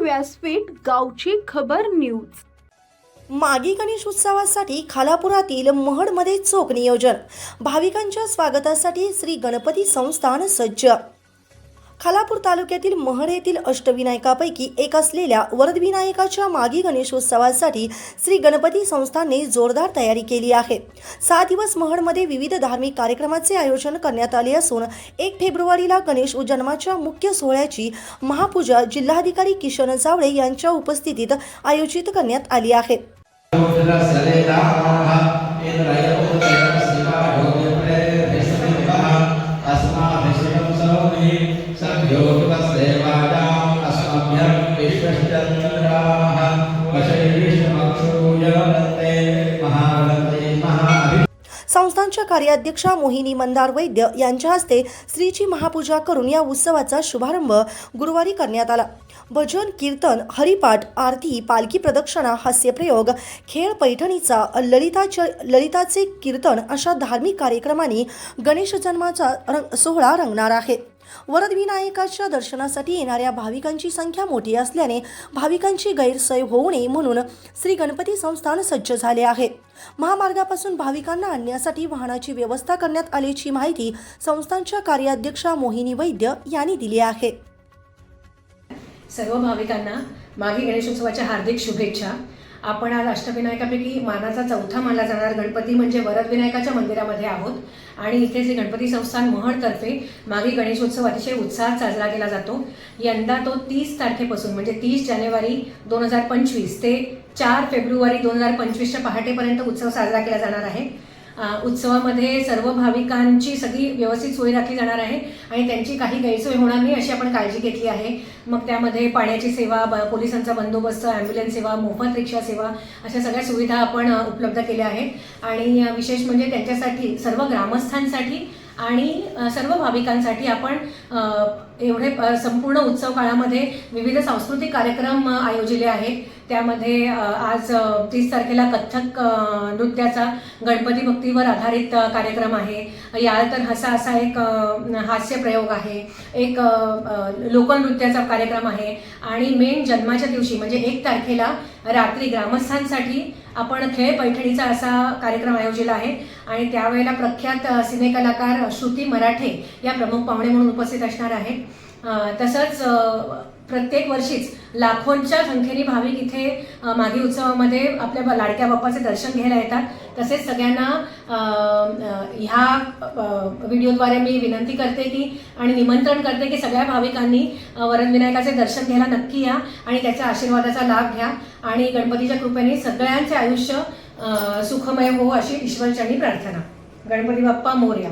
व्यासपीठ गावची खबर न्यूज. मागी गणेश उत्सवासाठी खालापुरातील महडमध्ये चोख नियोजन. भाविकांच्या स्वागतासाठी श्री गणपती संस्थान सज्ज. खालापूर तालुक्यातील महड येथील अष्टविनायकापैकी एक असलेल्या वरदविनायकाच्या मागी गणेशोत्सवासाठी श्री गणपती संस्थानने जोरदार तयारी केली आहे. सहा दिवस महडमध्ये विविध धार्मिक कार्यक्रमाचे आयोजन करण्यात आले असून एक फेब्रुवारीला गणेश जन्माच्या मुख्य सोहळ्याची महापूजा जिल्हाधिकारी किशन जावळे यांच्या उपस्थितीत आयोजित करण्यात आली आहे. संस्थानच्या कार्याध्यक्षा मोहिनी मंदार वैद्य यांच्या हस्ते स्त्रीची महापूजा करून या उत्सवाचा शुभारंभ गुरुवारी करण्यात आला. भजन कीर्तन हरिपाठ आरती पालखी प्रदक्षिणा हास्यप्रयोग खेळ पैठणीचा ललिताच ललिताचे कीर्तन अशा धार्मिक कार्यक्रमांनी गणेश जन्माचा रंग सोहळा रंगणार आहे. वरदविनायकाच्या दर्शनासाठी येणाऱ्या भाविकांची संख्या मोठी असल्याने भाविकांची गैरसोय होऊ नये म्हणून श्री गणपती संस्थान सज्ज झाले आहे. महामार्गापासून भाविकांना आणण्यासाठी वाहनाची व्यवस्था करण्यात आल्याची माहिती संस्थानच्या कार्याध्यक्षा मोहिनी वैद्य यांनी दिली आहे. सर्व भाविकांना मागी गणेशोत्सवाच्या हार्दिक शुभेच्छा. आपण आज अष्टविनायकापैकी मानाचा चौथा मानला जाणार गणपती म्हणजे वरदविनायकाच्या मंदिरामध्ये आहोत. आणि इथे जे गणपती संस्थान महडतर्फे मागे गणेशोत्सव अतिशय उत्साहात साजरा केला जातो. यंदा तो तीस तारखेपासून म्हणजे तीस जानेवारी दोन हजार पंचवीस ते चार फेब्रुवारी दोन हजार पंचवीसच्या पहाटेपर्यंत उत्सव साजरा केला जाणार आहे. उत्सवामध्ये सर्व भाविकांची सगळी व्यवस्थित सोय राखली जाणार आहे आणि त्यांची काही गैरसोय होणार नाही अशी आपण काळजी घेतली आहे. मग त्यामध्ये पाण्याची सेवा ब पोलिसांचा बंदोबस्त ॲम्ब्युलन्स सेवा मोफत रिक्षा सेवा अशा सगळ्या सुविधा आपण उपलब्ध केल्या आहेत. आणि विशेष म्हणजे त्यांच्यासाठी सर्व ग्रामस्थांसाठी आणि सर्व भाविकांसाठी आपण एवढे संपूर्ण उत्सव काळामध्ये विविध सांस्कृतिक कार्यक्रम आयोजिले आहेत. त्यामध्ये आज तीस तारखेला कथ्थक नृत्याचा गणपती भक्तीवर आधारित कार्यक्रम आहे. याल तर हसा असा एक हास्य प्रयोग आहे. एक लोकनृत्याचा कार्यक्रम आहे. आणि मेन जन्माच्या दिवशी म्हणजे एक तारखेला रात्री ग्रामस्थांसाठी आपण खेळ पैठणीचा असा कार्यक्रम आयोजिला आहे. आणि त्यावेळेला प्रख्यात सिनेकलाकार श्रुती मराठे या प्रमुख पाहुणे म्हणून उपस्थित असणार आहेत. तसंच प्रत्येक वर्षीच लाखोंच्या संख्येने भाविक इथे मागी उत्सवामध्ये आपल्या लाडक्या बाप्पाचे दर्शन घ्यायला येतात. तसेच सगळ्यांना ह्या व्हिडिओद्वारे मी विनंती करते की आणि निमंत्रण करते की सगळ्या भाविकांनी वरदविनायकाचे दर्शन घ्यायला नक्की या आणि त्याच्या आशीर्वादाचा लाभ घ्या आणि गणपतीच्या कृपेने सगळ्यांचे आयुष्य सुखमय हो अशी ईश्वरचरणी प्रार्थना. गणपती बाप्पा मोर्या.